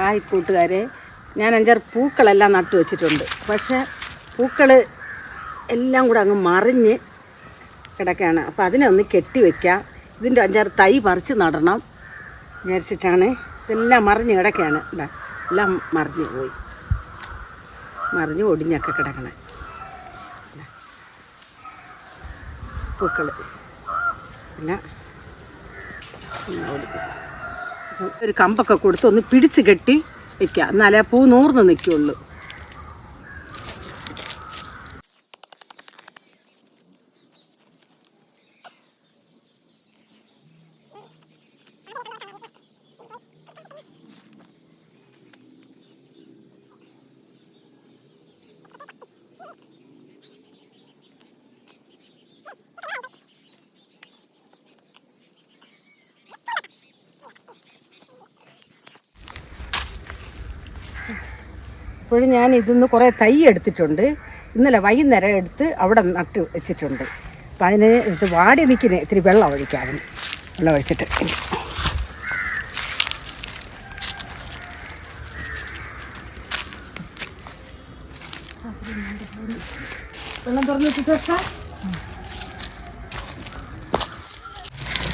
Hi കൂട്ടുകാരെ. ഞാൻ അഞ്ചാറ് പൂക്കളെല്ലാം നട്ടു വെച്ചിട്ടുണ്ട്. പക്ഷേ പൂക്കൾ എല്ലാം കൂടെ അങ്ങ് മറിഞ്ഞ് കിടക്കുകയാണ്. അപ്പോൾ അതിനെ ഒന്ന് കെട്ടി വെക്കാം. ഇതിന്റെ അഞ്ചാറ് തൈ പറിച്ച് നടണം. വിചാരിച്ചിട്ടാണ് ഇതെല്ലാം മറിഞ്ഞ് കിടക്കുകയാണ്. ഇതാ എല്ലാം മറിഞ്ഞ് പോയി. മറിഞ്ഞ് ഒടിഞ്ഞൊക്കെ കിടക്കണേ. പൂക്കൾ പിന്നെ അപ്പം ഒരു കമ്പൊക്കെ കൊടുത്ത് ഒന്ന് പിടിച്ച് കെട്ടി വെക്കുക എന്നാലേ പൂ നൂർന്ന് നിൽക്കുള്ളൂ ഇപ്പോഴും ഞാൻ ഇതിന്ന് കുറേ തൈ എടുത്തിട്ടുണ്ട്. ഇന്നലെ വൈകുന്നേരം എടുത്ത് അവിടെ നട്ട് വെച്ചിട്ടുണ്ട്. അപ്പം അതിന് ഇത് വാടി നിൽക്കുന്ന ഇത്തിരി വെള്ളം ഒഴിക്കാം വെള്ളം ഒഴിച്ചിട്ട്.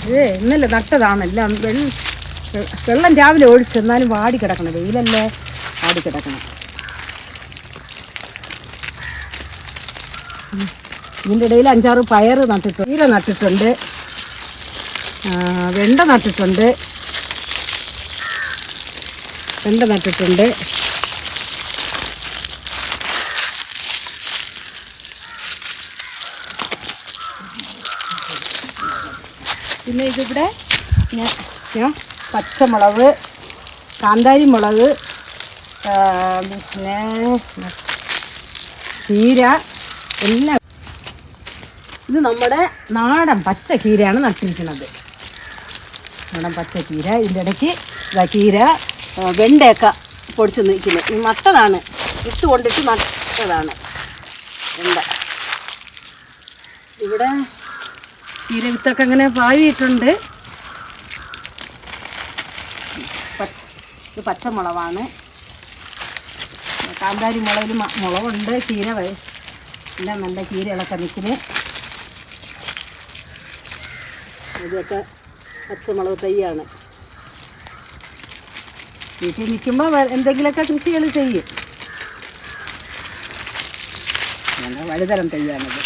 ഇത് ഇന്നലെ നട്ടതാണ്. എല്ലാം വെള്ളം രാവിലെ ഒഴിച്ച് എന്നാലും വാടി കിടക്കണം. വെയിലല്ലേ വാടി കിടക്കണം. ഇതിന്റെ ഇടയിൽ അഞ്ചാറ് പയർ നട്ടിട്ടുണ്ട് ഈര നട്ടിട്ടുണ്ട്. വെണ്ട നട്ടിട്ടുണ്ട്. വെണ്ട നട്ടിട്ടുണ്ട്. പിന്നെ ഇതിവിടെ ഞാൻ പച്ചമുളക് കാന്താരി മുളക് പിന്നെ ചീര എല്ലാം. ഇത് നമ്മുടെ നാടൻ പച്ചക്കീരയാണ് നട്ടിരിക്കുന്നത്. നാടൻ പച്ചക്കീര കീര ഇതിന്റെ ഇടയ്ക്ക് ഇതാ കീര വെണ്ടയൊക്ക പൊടിച്ച് നിൽക്കുന്നത് ഈ നട്ടതാണ് ഇട്ട് കൊണ്ടിട്ട് നട്ടതാണ്. വെണ്ട. ഇവിടെ കീര വിത്തൊക്കെ അങ്ങനെ പായിട്ടുണ്ട് പച്ചമുളവാണ് കാന്താരി മുളകിൽ മുളകുണ്ട് കീര എല്ലാം നല്ല കീരകളൊക്കെ നിൽക്കുന്നത് ഇതൊക്കെ പച്ചമുളക് തൈയാണ്. വീട്ടിൽ നിൽക്കുമ്പോൾ എന്തെങ്കിലുമൊക്കെ കൃഷികൾ ചെയ്യും. അങ്ങനെ വലുതരം തൈയാണിത്.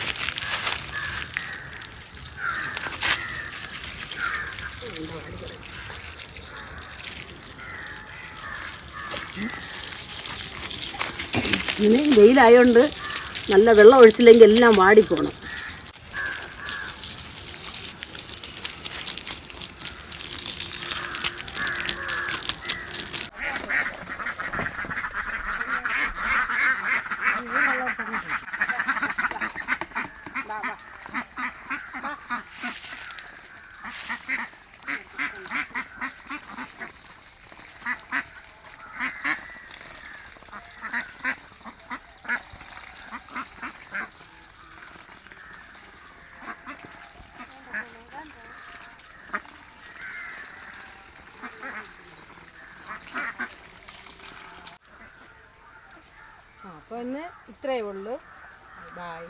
ഇങ്ങനെ വെയിലായോണ്ട് നല്ല വെള്ളം ഒഴിച്ചില്ലെങ്കിൽ എല്ലാം വാടിപ്പോണം അപ്പോൾ ഇന്ന് ഇത്രയേ ഉള്ളൂ. ബായ്